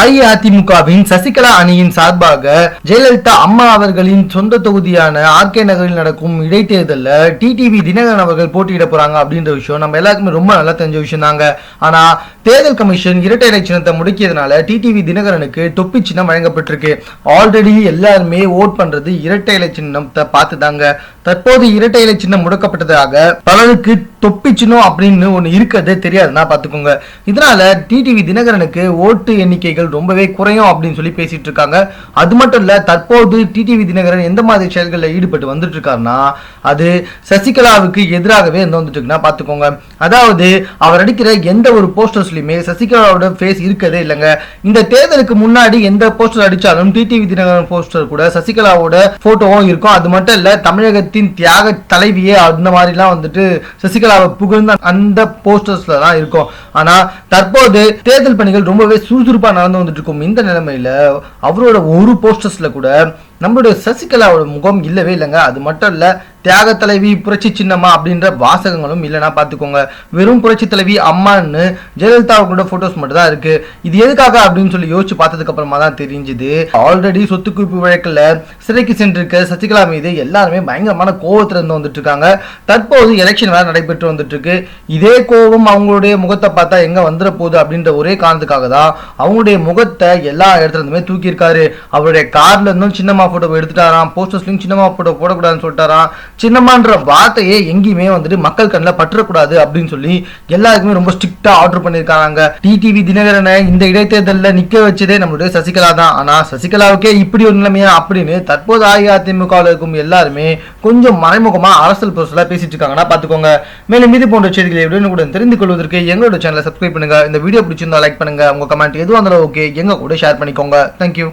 அஇஅதிமுகவின் சசிகலா அணியின் சார்பாக ஜெயலலிதா அம்மா அவர்களின் சொந்த தொகுதியான ஆர்கே நகரில் நடக்கும் இடைத்தேர்தல்ல டிடிவி தினகரன் அவர்கள் போட்டியிட போறாங்க அப்படின்ற விஷயம் நம்ம எல்லாருக்குமே ரொம்ப நல்லா தெரிஞ்ச விஷயம் தாங்க ஆனா தேர்தல் கமிஷன் இரட்டை இலை சின்னத்தை முடக்கியதுனால டிடிவி தினகரனுக்கு தொப்பி சின்னம் வழங்கப்பட்டிருக்கு. ஆல்ரெடி எல்லாருமே ஓட் பண்றது இரட்டை இலை சின்னத்தை பார்த்து தாங்க தற்போது இரட்டை இலை சின்னம் முடக்கப்பட்டதாக பலருக்கு தொப்பி சின்னம் அப்படின்னு ஒண்ணு இருக்கிறதே தெரியாதுன்னா பாத்துக்கோங்க இதனால டிடிவி தினகரனுக்கு ஓட்டு எண்ணிக்கைகள் ரொம்பவே குறையும் அப்படின்னு சொல்லி பேசிட்டு இருக்காங்க. அது மட்டும் இல்ல தற்போது டிடிவி தினகரன் எந்த மாதிரி செயல்களில் ஈடுபட்டு வந்துட்டு இருக்காருன்னா அது சசிகலாவுக்கு எதிராகவே எந்த வந்துட்டு இருக்குன்னா பாத்துக்கோங்க அதாவது அவர் அடிக்கிற எந்த ஒரு போஸ்டர்ஸ்லயுமே சசிகலாவோட ஃபேஸ் இருக்கதே இல்லைங்க. இந்த தேர்தலுக்கு முன்னாடி எந்த போஸ்டர் அடிச்சாலும் டிடிவி தினகரன் போஸ்டர் கூட சசிகலாவோட போட்டோவும் இருக்கும். அது மட்டும் இல்ல தமிழகத்தின் தியாக தலைவியே அந்த மாதிரிலாம் வந்துட்டு சசிகலாவை புகழ்ந்த அந்த போஸ்டர்ஸ்ல தான் இருக்கும். ஆனா தற்போது தேர்தல் பணிகள் ரொம்பவே சுறுசுறுப்பா நடந்து வந்துட்டு இருக்கும் இந்த நிலைமையில அவரோட ஒரு போஸ்டர்ஸ்ல கூட நம்மளுடைய சசிகலாவோட முகம் இல்லவே இல்லைங்க. அது மட்டும் இல்லை தியாக தலைவி புரட்சி சின்னம்மா அப்படின்ற வாசகங்களும் இல்லைன்னா பார்த்துக்கோங்க. வெறும் புரட்சி தலைவி அம்மான்னு ஜெயலலிதாவோட போட்டோஸ் மட்டும் தான் இருக்கு. இது எதுக்காக அப்படின்னு சொல்லி யோசிச்சு பார்த்ததுக்கு அப்புறமா தான் தெரிஞ்சுது. ஆல்ரெடி சொத்து குவிப்பு வழக்கில் சிறைக்கு சென்றிருக்க சசிகலா மீது எல்லாருமே பயங்கரமான கோவத்துல இருந்து வந்துட்டு இருக்காங்க. தற்போது எலெக்ஷன் வேற நடைபெற்று வந்துட்டு இருக்கு. இதே கோவம் அவங்களுடைய முகத்தை பார்த்தா எங்க வந்துட போகுது அப்படின்ற ஒரே காரணத்துக்காக தான் அவங்களுடைய முகத்தை எல்லா இடத்துல இருந்துமே தூக்கி இருக்காரு அவருடைய கார்ல இருந்தும் சின்னம்மா போட்டோ எடுத்துட்டாராம். போஸ்டர்ஸ்லயும் சின்னம்மா போட்டோ போடக்கூடாதுன்னு சொல்லிட்டாராம். சின்னம்மான்ற வார்த்தையே எங்கேயுமே வந்துட்டு மக்கள் கண்ணில் பற்றக்கூடாது அப்படின்னு சொல்லி எல்லாருக்குமே ரொம்ப ஸ்ட்ரிக்டா ஆர்டர் பண்ணியிருக்காங்க. டிடிவி தினகரனை இந்த இடைத்தேர்தலில் நிக்க வச்சதே நம்மளுடைய சசிகலா தான். ஆனா சசிகலாவுக்கே இப்படி ஒரு நிலைமையா அப்படின்னு தற்போது அஇஅதிமுகவில் இருக்கும் எல்லாருமே கொஞ்சம் மறைமுகமா அரசியல் பொருளாக பேசிட்டு இருக்காங்கன்னா பாத்துக்கோங்க மேலும் இது போன்ற செய்திகளை உடனுக்குடன் தெரிந்து கொள்வதற்கு எங்களோட சேனலை சப்ஸ்கிரைப் பண்ணுங்க. இந்த வீடியோ பிடிச்சிருந்தா லைக் பண்ணுங்க. உங்க கமெண்ட் எதுவும் இருந்தாலும் ஓகே எங்க கூட ஷேர் பண்ணிக்கோங்க. தேங்க்யூ